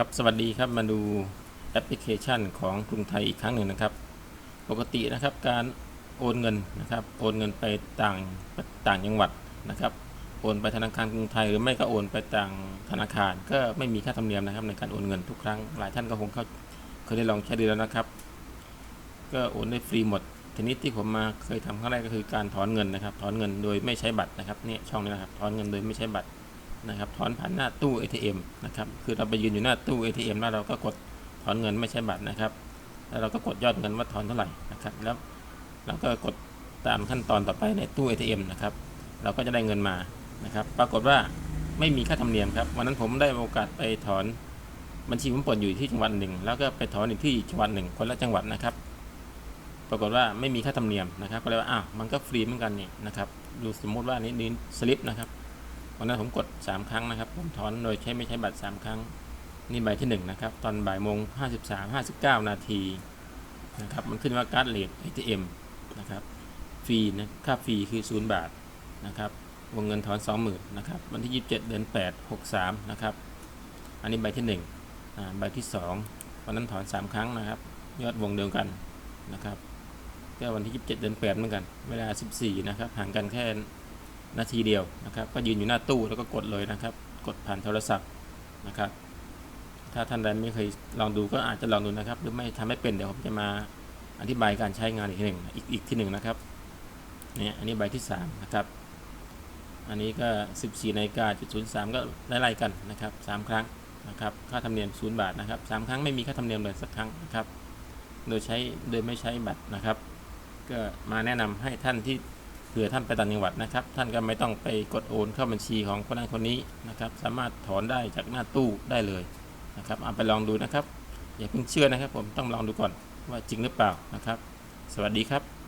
ครับสวัสดีครับมาดูแอปพลิเคชันของกรุงไทยอีกครั้งหนึ่งนะครับ ปกตินะครับการโอนเงินนะครับ โอนเงินไปต่างต่างจังหวัดนะครับ โอนไปธนาคารกรุงไทยหรือไม่ก็โอนไปต่างธนาคาร ก็ไม่มีค่าธรรมเนียมนะครับ ในการโอนเงินทุกครั้งหลายท่านก็คงเขาเคยได้ลองใช้ดูแล้วนะครับ ก็โอนได้ฟรีหมดทีนี้ที่ผมมาเคยทำครั้งแรกก็คือการถอนเงินนะครับ ถอนเงินโดยไม่ใช้บัตรนะครับเนี่ยช่องนี้นะครับถอนเงินโดยไม่ใช้บัตร นะครับถอนผ่านหน้าตู้ ATM นะครับคือเราไปยืนอยู่หน้าตู้ ATM แล้วเราก็กดถอนเงินไม่ใช่บัตรนะครับ แล้วเราก็กดยอดเงินว่าถอนเท่าไหร่นะครับแล้วเราก็กดตามขั้นตอนต่อไปในตู้ ATM นะครับเราก็จะได้เงินมานะครับ ปรากฏว่าไม่มีค่าธรรมเนียมครับวันนั้นผมได้โอกาสไปถอนบัญชีผมเปิดอยู่ที่จังหวัดหนึ่ง แล้วก็ไปถอนอีกที่จังหวัดหนึ่งคนละจังหวัดนะครับ ปรากฏว่าไม่มีค่าธรรมเนียมนะครับก็เลยว่าอ้าวมันก็ฟรีเหมือนกันนี่นะครับดูสมมติว่านี่นี่สลิปนะครับ วันนั้นผมกด 3 ครั้งนะครับ ผมถอนโดยใช้ไม่ใช้บัตร 3 ครั้ง นี่ใบที่ 1 นะครับ ตอนบ่ายโมง 53 59 นาทีนะครับ มันขึ้นว่าการ์ดเลท ATM นะครับ ฟรีนะ ค่าฟรีคือ 0 บาทนะครับ วงเงินถอน 20,000นะครับ วันที่ 27 เดือน 8 63 นะครับ อันนี้ใบที่1อ่าใบที่ 2 วันนั้นถอน 3 ครั้งนะครับ ยอดวงเดียวกันนะครับ ก็วันที่ 27 เดือน 8 เหมือนกัน เวลา 14 นะครับ ห่างกันแค่ นาทีเดียวนะครับก็ยืนอยู่หน้าตู้แล้วก็กดเลยนะครับ กดผ่านโทรศัพท์นะครับ ถ้าท่านใดไม่เคยลองดูก็อาจจะลองดูนะครับ หรือไม่ทำไม่เป็นเดี๋ยวผมจะมาอธิบายการใช้งานอีกทีหนึ่งอีกอีกที่หนึ่งนะครับเนี่ยอันนี้ใบที่3นะครับอันนี้ก็ 14นาฬิกาจุดศูนย์สามก็ไล่ๆกันนะครับสามครั้งนะครับค่าธรรมเนียมศูนย์บาทนะครับสามครั้งไม่มีค่าธรรมเนียมเลยสักครั้งนะครับโดยใช้โดยไม่ใช้บัตรนะครับ ก็มาแนะนำให้ท่านที่ ผื่อท่านไปต่างจังหวัดนะครับ ท่านก็ไม่ต้องไปกดโอนเข้าบัญชีของคนนั้นคนนี้นะครับ สามารถถอนได้จากหน้าตู้ได้เลยนะครับเอาไปลองดูนะครับ อย่าเพิ่งเชื่อนะครับ ผมต้องลองดูก่อนว่าจริงหรือเปล่านะครับ สวัสดีครับ